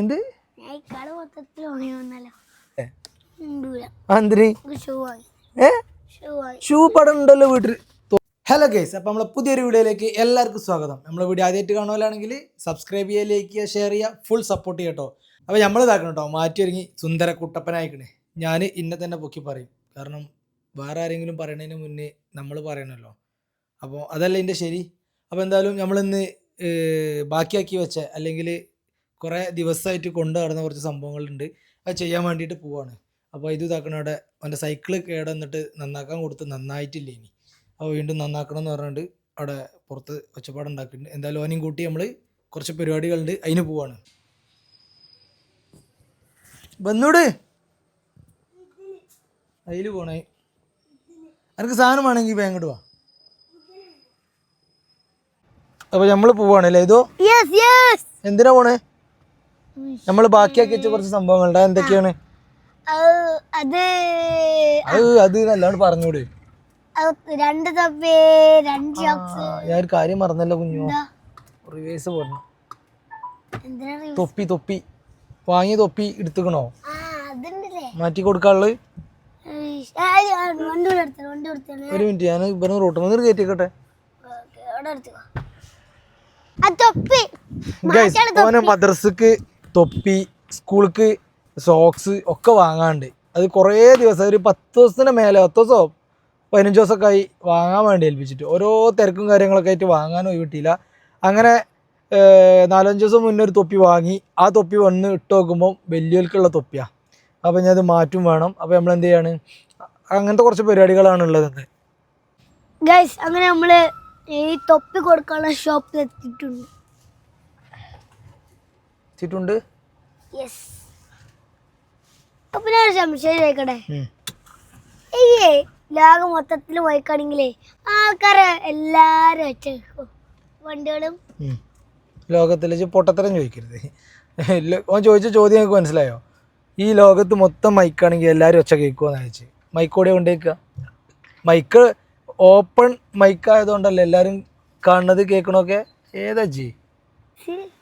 എന്ത്? ഷൂ പടം ഉണ്ടല്ലോ വീട്ടിൽ ഹലോ കേസ് അപ്പോൾ നമ്മളെ പുതിയൊരു വീഡിയോയിലേക്ക് എല്ലാവർക്കും സ്വാഗതം. നമ്മളെ വീഡിയോ ആദ്യമായിട്ട് കാണുമല്ലാണെങ്കിൽ സബ്സ്ക്രൈബ് ചെയ്യുക ലൈക്ക് ചെയ്യുക ഷെയർ ചെയ്യുക ഫുൾ സപ്പോർട്ട് ചെയ്യട്ടോ അപ്പോൾ നമ്മൾ ഇതാക്കണം കേട്ടോ. മാറ്റി ഒരുങ്ങി സുന്ദര കുട്ടപ്പനായിക്കണേ ഞാൻ ഇന്നെ തന്നെ പൊക്കി പറയും. കാരണം വേറെ ആരെങ്കിലും പറയണതിന് മുന്നേ നമ്മൾ പറയണല്ലോ. അപ്പോൾ അതല്ല എന്റെ ശരി? അപ്പോൾ എന്തായാലും നമ്മളിന്ന് ബാക്കിയാക്കി വെച്ച അല്ലെങ്കിൽ കുറേ ദിവസമായിട്ട് കൊണ്ടു നടന്ന കുറച്ച് സംഭവങ്ങളുണ്ട്. അത് ചെയ്യാൻ വേണ്ടിയിട്ട് പോവാണ്. അപ്പോൾ ഇത് ഇതാക്കണ അവിടെ അവന്റെ സൈക്കിൾ കേടന്നിട്ട് നന്നാക്കാൻ കൊടുത്ത് നന്നായിട്ടില്ല ഇനി. അപ്പോൾ വീണ്ടും നന്നാക്കണം എന്ന് പറഞ്ഞിട്ട് അവിടെ പുറത്ത് ഒച്ചപ്പാടുണ്ടാക്കിയിട്ടുണ്ട് എന്തായാലും ഓനെയും കൂട്ടി നമ്മൾ കുറച്ച് പരിപാടികളുണ്ട്. അതിന് പോവാണ്. വന്നൂട് അതിൽ പോണേ. എനിക്ക് സാധനം വേണമെങ്കിൽ ബാങ്കോട്ട് വാ അപ്പോൾ നമ്മൾ പോവാണല്ലേ? ഇതോ? എന്തിനാ പോണേ? നമ്മൾ ബാക്കിയാക്കി വെച്ച കുറച്ച് സംഭവങ്ങളുണ്ട്. അത് എന്തൊക്കെയാണ് അത് അത് നല്ലോണം പറഞ്ഞൂടെ. രണ്ട് തപ്പേ രണ്ട് ഞാൻ ഒരു കാര്യം മറന്നല്ലോ കുഞ്ഞു. റിവേഴ്സ് എന്തിനാ തൊപ്പി തൊപ്പി. വാങ്ങിയ തൊപ്പി എടുത്തുക്കണോ? മാറ്റി എടുത്തോ ഒരു മിനിറ്റ് ഞാൻ ഇവിടുന്ന് റോട്ടിൽ നിന്ന് കയറ്റിക്കട്ടെ ഓക്കേ, അവിടെ എടുത്തോ ആ തൊപ്പി ഗൈസ് മാറ്റാണ് ഓനെ മദ്രസക്ക് തൊപ്പി സ്കൂൾക്ക് സോക്സ് ഒക്കെ വാങ്ങാണ്ട്. അത് കുറേ ദിവസം ഒരു പത്ത് ദിവസത്തിന് മേലെ പത്ത് ദിവസമോ പതിനഞ്ച് ദിവസമൊക്കെ ആയി വാങ്ങാൻ വേണ്ടി ഏൽപ്പിച്ചിട്ട്. ഓരോ തിരക്കും കാര്യങ്ങളൊക്കെ ആയിട്ട് വാങ്ങാനും കിട്ടിയില്ല. അങ്ങനെ നാലഞ്ച് ദിവസം മുന്നേ ഒരു തൊപ്പി വാങ്ങി ആ തൊപ്പി വന്ന് ഇട്ട് നോക്കുമ്പോൾ വലിയവർക്കുള്ള തൊപ്പിയാണ് അപ്പോൾ ഞാൻ അത് മാറ്റും വേണം. അപ്പോൾ നമ്മൾ എന്ത് ചെയ്യാണ്? അങ്ങനത്തെ കുറച്ച് പരിപാടികളാണ് ഉള്ളത്. ഗൈസ് അങ്ങനെ നമ്മൾ ഈ തൊപ്പി കൊടുക്കാനുള്ള ഷോപ്പിൽ എത്തിയിട്ടുണ്ട്. എത്തിയിട്ടുണ്ട്? യെസ് അപ്പൊ ഞാൻ സംശയം ചോദിക്കട്ടെ. ഈ ലോകം മൊത്തത്തിൽ പോയിക്കാണെങ്കിലേ ആൾക്കാരെ എല്ലാരും വെച്ചേക്കും വണ്ടികളും. ലോകത്തിൽ പൊട്ടത്തരം ചോദിക്കരുത്. ഓൻ ചോദിച്ച ചോദ്യം എനിക്ക് മനസ്സിലായോ? ഈ ലോകത്ത് മൊത്തം മൈക്കാണെങ്കിൽ എല്ലാവരും ഒച്ച കേൾക്കുമെന്ന് ചോദിച്ചു. മൈക്കോടെ കൊണ്ടേക്കുക മൈക്ക് ഓപ്പൺ മൈക്ക് മൈക്കായതുകൊണ്ടല്ലേ എല്ലാരും കാണുന്നത് കേൾക്കണൊക്കെ ഏതാ ജി?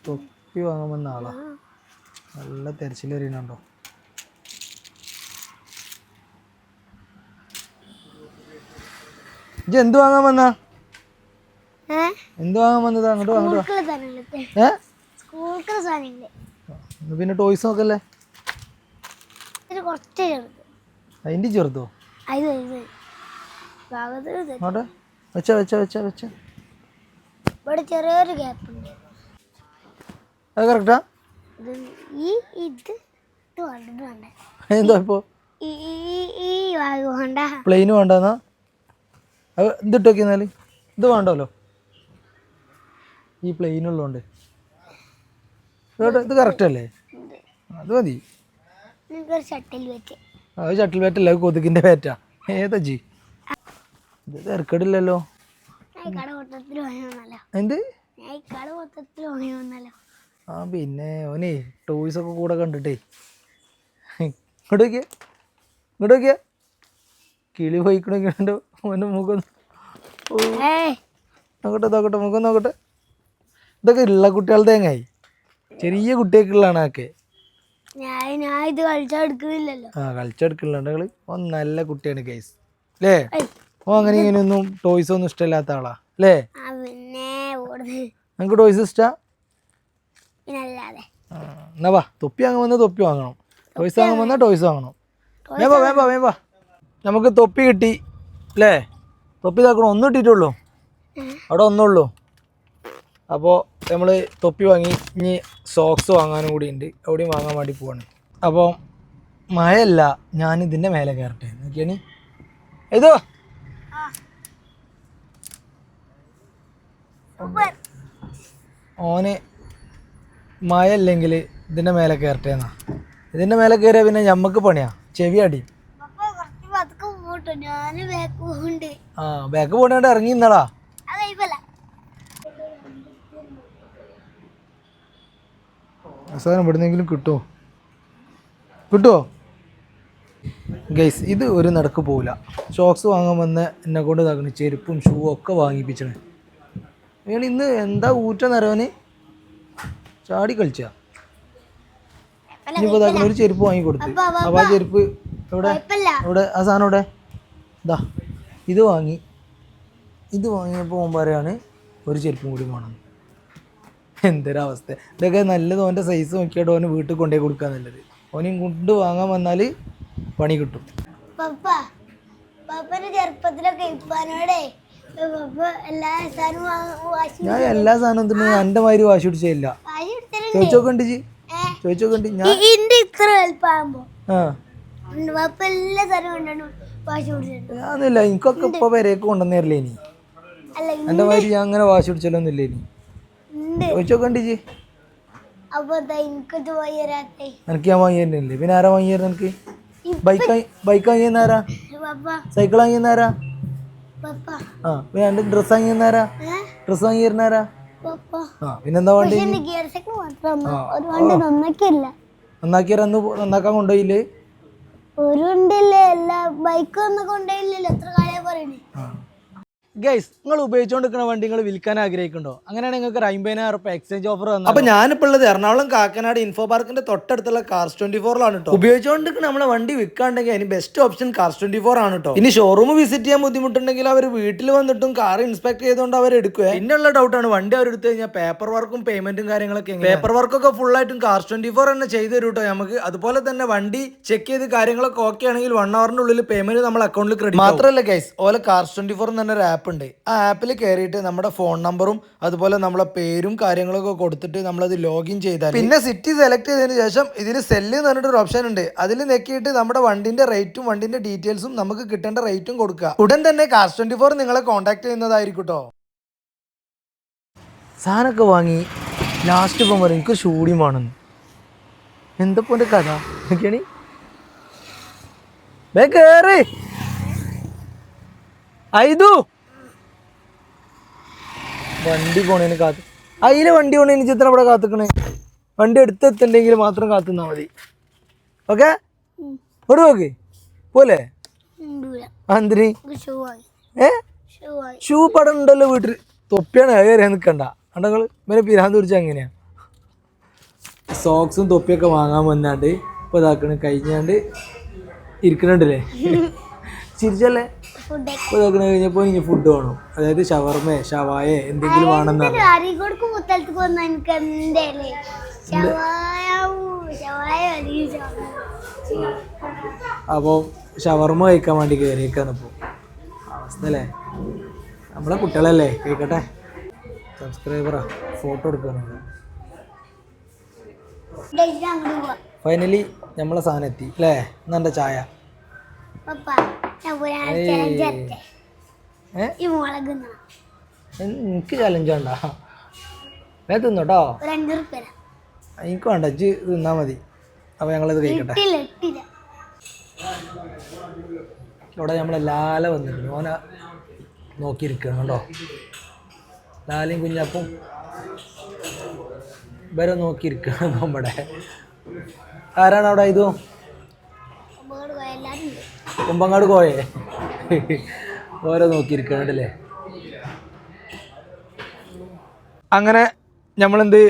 തൊപ്പി വാങ്ങാൻ വന്ന ആളാ. നല്ല തെരച്ചിൽ എറിയണുണ്ടോ ജി എന്ത് വാങ്ങാൻ വന്ന? എന്ത് വാങ്ങാൻ വന്നതാ? അങ്ങോട്ട് അങ്ങോട്ട് ഏ? പിന്നെ ടോയ്സ് നോക്കല്ലേ അതിന്റെ ചെറുത്? വെച്ച വെച്ച വെച്ച വെച്ച. ഇവിടെ ചെറിയൊരു ഗ്യാപ്പ് ഉണ്ട്. അത് കറക്റ്റാ ഇത് ഈ എന്താ ഇപ്പോ? പ്ലെയിന് വേണ്ടെന്നാ? അത് ഇത് വേണ്ടല്ലോ. ഈ ഇതോട്ട് ഇത് കറക്റ്റ് അല്ലേ? അത് മതി. അത് ഷട്ടിൽ ബാറ്റല്ല അത് കൊതുകിന്റെ ബാറ്റാ ഏതാ ജി? ഇത് തിരക്കടില്ലല്ലോ. എന്ത്? ആ പിന്നെ ഓനെ ടോയ്സ് ഒക്കെ കൂടെ കണ്ടിട്ടേ. ഇങ്ങോട്ട് നോക്കിയ. ഇങ്ങോട്ട് നോക്കിയ. കിളി പോയിക്കണോ ഓന്റെ മുഖം നോക്കട്ടെ നോക്കട്ടെ മുഖം നോക്കട്ടെ. ഇതൊക്കെ ഉള്ള കുട്ടികളുടെ തേങ്ങായി. ചെറിയ കുട്ടിയൊക്കെയുള്ളതാണ് ആക്കെ ആ കളിച്ചെടുക്കുന്നുണ്ട് കൾ. ഓൻ നല്ല കുട്ടിയാണ് കേസ് അല്ലേ. ഓ അങ്ങനെ ഇങ്ങനെയൊന്നും ടോയ്സ് ഒന്നും ഇഷ്ടമില്ലാത്ത ആളാ അല്ലേ? നിങ്ങക്ക് ടോയ്സ് ഇഷ്ടാ? എന്നാ വാ തൊപ്പി അങ്ങ് വന്നാൽ തൊപ്പി വാങ്ങണം. ടോയ്സ് അങ്ങ് വന്നാൽ ടോയ്സ് വാങ്ങണം. വേമ്പാ വേമ്പാ വേമ്പാ നമുക്ക് തൊപ്പി കിട്ടി അല്ലേ? തൊപ്പി ഇതാക്കണം ഒന്നും ഇട്ടിട്ടുള്ളൂ. അവിടെ ഒന്നുള്ളൂ. അപ്പോൾ നമ്മൾ തൊപ്പി വാങ്ങി ഇനി സോക്സ് വാങ്ങാനും കൂടി ഉണ്ട്. എവിടെയും വാങ്ങാൻ വേണ്ടി പോവാണ്. അപ്പോൾ മഴയല്ല ഞാൻ ഇതിന്റെ മേലെ കയറട്ടെ. നോക്കിയാണ് ഏതോ? ഓന് മഴ ഇല്ലെങ്കിൽ ഇതിന്റെ മേലെ കയറട്ടെ എന്നാ ഇതിന്റെ മേലെ കയറിയാൽ പിന്നെ ഞമ്മക്ക് പണിയാ. ചെവി അടി. ആ ബാക്ക് പോണേണ്ട ഇറങ്ങി ഇന്നടാ അസാധനം ഇവിടുന്നെങ്കിലും കിട്ടുമോ കിട്ടുമോ ഗൈസ് ഇത് ഒരു നടക്ക് പോവില്ല. ഷോക്സ് വാങ്ങാൻ വന്ന എന്നെ കൊണ്ട് തകണി ചെരുപ്പും ഷൂ ഒക്കെ വാങ്ങിപ്പിച്ചണേ. നിങ്ങൾ ഇന്ന് എന്താ ഊറ്റ നിറവന് ചാടി കളിച്ചാ. ഇനിയിപ്പോ ഇതാക്കുന്ന ഒരു ചെരുപ്പ് വാങ്ങി കൊടുത്ത്. അപ്പൊ ആ ചെരുപ്പ് എവിടെ? എവിടെ? ആ സാധനം എവിടെ? ഇതാ ഇത് വാങ്ങി. ഇത് വാങ്ങിയപ്പോൾ ഓൻ പറയാണ് ഒരു ചെരുപ്പും കൂടി വേണം. എന്തൊരവസ്ഥ ഇതൊക്കെ നല്ലത് ഓന്റെ സൈസ് നോക്കിയിട്ട് ഓന് വീട്ടിൽ കൊണ്ടേ കൊടുക്കുക നല്ലത്. ഓനും കൊണ്ട് വാങ്ങാൻ വന്നാൽ പണി കിട്ടും. പപ്പ ചെറുപ്പത്തിലൊക്കെ ഇപ്പാനോടെ ഞാൻ എല്ലാ സാധനവും തിന്നു എന്റെ മാതിരി വാശി പിടിച്ചില്ല ജി ചോദിച്ചോക്കണ്ട് ഞാൻ ഇത്ര എല്ലാ സാധനവും ഞാനില്ല എനിക്കൊക്കെ ഇപ്പൊ വരെയൊക്കെ കൊണ്ടുവന്നേരില്ലേ ഇനി എന്റെ മാതിരി ഞാൻ അങ്ങനെ വാശി പിടിച്ചാലൊന്നും ഇല്ല ഇനി ഉണ്ട് വരാത്തെ എനിക്ക് ഞാൻ വാങ്ങി തരുന്നില്ലേ? പിന്നെ ആരാ വാങ്ങി തരുന്ന എനിക്ക് ബൈക്ക് ബൈക്ക് വാങ്ങി തന്നാരാ സൈക്കിൾ വാങ്ങി തന്നാരാ ആ പിന്നെ ഡ്രസ് വാങ്ങി തന്നാരാ ഡ്രസ് വാങ്ങി തരുന്നാരാ ആ പിന്നെന്താ വേണ്ടി നന്നാക്കിയാൽ അന്ന് നന്നാക്കാൻ കൊണ്ടുപോയില്ലേ? ഒരു ബൈക്ക് ഒന്നും കൊണ്ടുപോയില്ലല്ലോ. എത്ര കാലം പറയണേ? ഗൈസ് നിങ്ങൾ ഉപയോഗിച്ചുകൊണ്ടിരിക്കുന്ന വണ്ടി നിങ്ങൾ വിൽക്കാൻ ആഗ്രഹിക്കുന്നുണ്ടോ? അങ്ങനെയാണെങ്കിൽ നിങ്ങൾക്ക് ഒരു അമ്പതിനായിരം റുപ്യ എക്സ്ചേഞ്ച് ഓഫർ വന്നു അപ്പൊ ഞാനിപ്പോൾ ഉള്ളത് എറണാകുളം കാക്കനാട് ഇൻഫോ പാർക്കിന്റെ തൊട്ടടുത്തുള്ള കാർസ് ട്വന്റി ഫോറിലാണ് കേട്ടോ ഉപയോഗിച്ചുകൊണ്ടിരിക്കുന്ന നമ്മളെ വണ്ടി വിൽക്കാണ്ടെങ്കിൽ അതിന് best option cars twenty four ആണ് കേട്ടോ ഇനി ഷോറൂം വിസിറ്റ് ചെയ്യാൻ ബുദ്ധിമുട്ടുണ്ടെങ്കിൽ അവർ വീട്ടിൽ വന്നിട്ടും കാർ ഇൻസ്പെക്ട് ചെയ്തുകൊണ്ട് അവർ എടുക്കുക പിന്നെയുള്ള ഡൗട്ടാണ് വണ്ടി അവർ എടുത്തു കഴിഞ്ഞാൽ പേപ്പർ വർക്കും പേയ്മെന്റും കാര്യങ്ങളൊക്കെ പേപ്പർ വർക്കൊക്കെ ഫുൾ ആയിട്ടും കാർസ് ട്വന്റി ഫോർ തന്നെ ചെയ്തു തരും കേട്ടോ നമുക്ക് അതുപോലെ തന്നെ വണ്ടി ചെക്ക് ചെയ്ത് കാര്യങ്ങളൊക്കെ ഓക്കെ ആണെങ്കിൽ വൺ അവറിന്റെ ഉള്ളിൽ പേയ്മെന്റ് നമ്മൾ അക്കൗണ്ടിൽ ക്രെഡിറ്റ് മാത്രമല്ല ഗൈസ് ഓലെ കാർസ് ട്വന്റി ഫോർ തന്നെ ഒരു ആപ്പ് ഉണ്ട് ആ ആപ്പിൽ കയറിയിട്ട് നമ്മുടെ ഫോൺ നമ്പറും അതുപോലെ നമ്മളെ പേരും കാര്യങ്ങളൊക്കെ കൊടുത്തിട്ട് നമ്മളത് ലോഗിൻ ചെയ്താൽ പിന്നെ സിറ്റി സെലക്ട് ചെയ്തതിന് ശേഷം ഇതിൽ സെല്ല് എന്ന് പറഞ്ഞിട്ടൊരു ഓപ്ഷൻ ഉണ്ട്. അതിൽ നെക്കിയിട്ട് നമ്മുടെ വണ്ടിന്റെ റേറ്റും വണ്ടിന്റെ ഡീറ്റെയിൽസും നമുക്ക് കിട്ടേണ്ട റേറ്റും കൊടുക്കുക. ഉടൻ തന്നെ കാർ ട്വന്റി ഫോർ നിങ്ങളെ കോൺടാക്ട് ചെയ്യുന്നതായിരിക്കും കേട്ടോ. സാധനമൊക്കെ വാങ്ങി ലാസ്റ്റ് ഇപ്പം പറയും എനിക്ക് ഷൂടിയും വേണമെന്ന് എന്തപ്പോ എന്റെ കഥ? നോക്കിയാണി. വേ കയറി ഐതു വണ്ടി പോണേന് കാത്ത് അതിലെ വണ്ടി പോണേന് ചിത്രം ഇവിടെ കാത്തുക്കണേ? വണ്ടി എടുത്തെത്തണ്ടെങ്കിൽ മാത്രം കാത്തുന്നാ മതി. ഓക്കെ? ഇവിടെ നോക്ക് പോലെ അന്തിരി എന്തിന്? ഏ? ഷൂ പടം ഉണ്ടല്ലോ വീട്ടിൽ തൊപ്പിയാണ്. കയറിയാൽ നിൽക്കണ്ട കണ്ടങ്ങൾ ഇവരെ പിരാന്ത് പിടിച്ച അങ്ങനെയാ സോക്സും തൊപ്പിയൊക്കെ വാങ്ങാൻ വന്നാണ്ട് ഇപ്പൊ ഇതാക്കണ്. കഴിഞ്ഞാണ്ട് ഇരിക്കണുണ്ടല്ലേ? ചിരിച്ചല്ലേ? ഇപ്പൊ ഇതാക്കണ കഴിഞ്ഞപ്പോ ഇനി ഫുഡ് വേണം. അതായത് ഷവർമേ ഷവായ എന്തെങ്കിലും വേണം. അപ്പോൾ ഷവർമ കഴിക്കാൻ വേണ്ടി കയറിയേക്കാണ് ഇപ്പോൾ അവസ്ഥ അല്ലേ? നമ്മളെ കുട്ടികളല്ലേ കേക്കട്ടെ? സബ്സ്ക്രൈബറാ ഫോട്ടോ എടുക്കാനുണ്ട് ഫൈനലി നമ്മളെ സാധനം എത്തി അല്ലേ? എന്നെ ചായ? എനിക്ക് ചലഞ്ച് വേണ്ട ഞാൻ തിന്നോട്ടോ? എനിക്ക് വേണ്ട ഇജ്ജ് തിന്നാ മതി. അപ്പൊ ഞങ്ങളിത് കഴിക്കട്ടെ. ഇവിടെ നമ്മളെ ലാല വന്നിട്ടുണ്ട്. ഓന നോക്കിയിരിക്കണം കേട്ടോ. ലാലയും കുഞ്ഞപ്പും വരെ നോക്കിയിരിക്കണം നമ്മുടെ. ആരാണ് അവിടെ ഇതോ? കുമ്പങ്ങാട് കോയേ ഓരോ നോക്കിയിരിക്കണല്ലേ അങ്ങനെ നമ്മളെന്ത്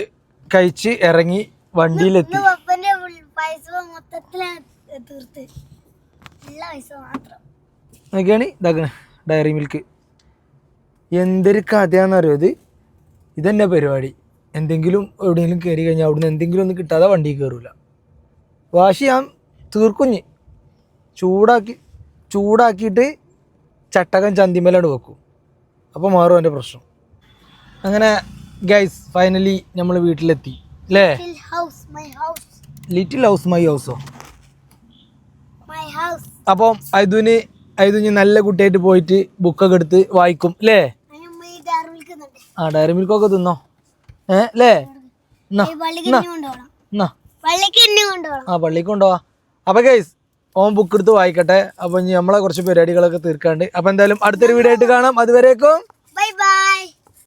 കഴിച്ച് ഇറങ്ങി വണ്ടിയിലെത്തി. നോക്കിയാണ് ഇതാക്കണേ ഡയറി മിൽക്ക്. എന്തൊരു കഥയാണെന്നറിയോ ഇത്? ഇതെന്നെ പരിപാടി? എന്തെങ്കിലും എവിടെയെങ്കിലും കയറി കഴിഞ്ഞാൽ അവിടുന്ന് എന്തെങ്കിലും ഒന്നും കിട്ടാതെ വണ്ടി കയറൂല വാശി ഞാൻ തീർക്കുഞ്ഞ് ചൂടാക്കി ചൂടാക്കിയിട്ട് ചട്ടകം ചന്തിമേലാണ് വെക്കും. അപ്പോൾ മാറും എന്റെ പ്രശ്നം. അങ്ങനെ ഗൈസ് ഫൈനലി നമ്മൾ വീട്ടിലെത്തി. അല്ലേ ലിറ്റിൽ ഹൗസ് മൈ ഹൗസോ മൈ ഹൗസ് അപ്പം ഐതുവിന് ഐതുഞ്ഞ് നല്ല കുട്ടിയായിട്ട് പോയിട്ട് ബുക്കൊക്കെ എടുത്ത് വായിക്കും അല്ലേ ആ ഡയറി മിൽക്കൊക്കെ തിന്നോ? ഏ അല്ലേ ആ പള്ളിക്ക് കൊണ്ടുപോവാ. അപ്പൊ ഗൈസ് ഓൻ ബുക്ക് എടുത്ത് വായിക്കട്ടെ. അപ്പൊ ഇനി നമ്മളെ കുറച്ച് പരിപാടികളൊക്കെ തീർക്കാണ്ട്. അപ്പൊ എന്തായാലും അടുത്തൊരു വീഡിയോ ആയിട്ട് കാണാം. അതുവരേക്കും ബൈ ബൈ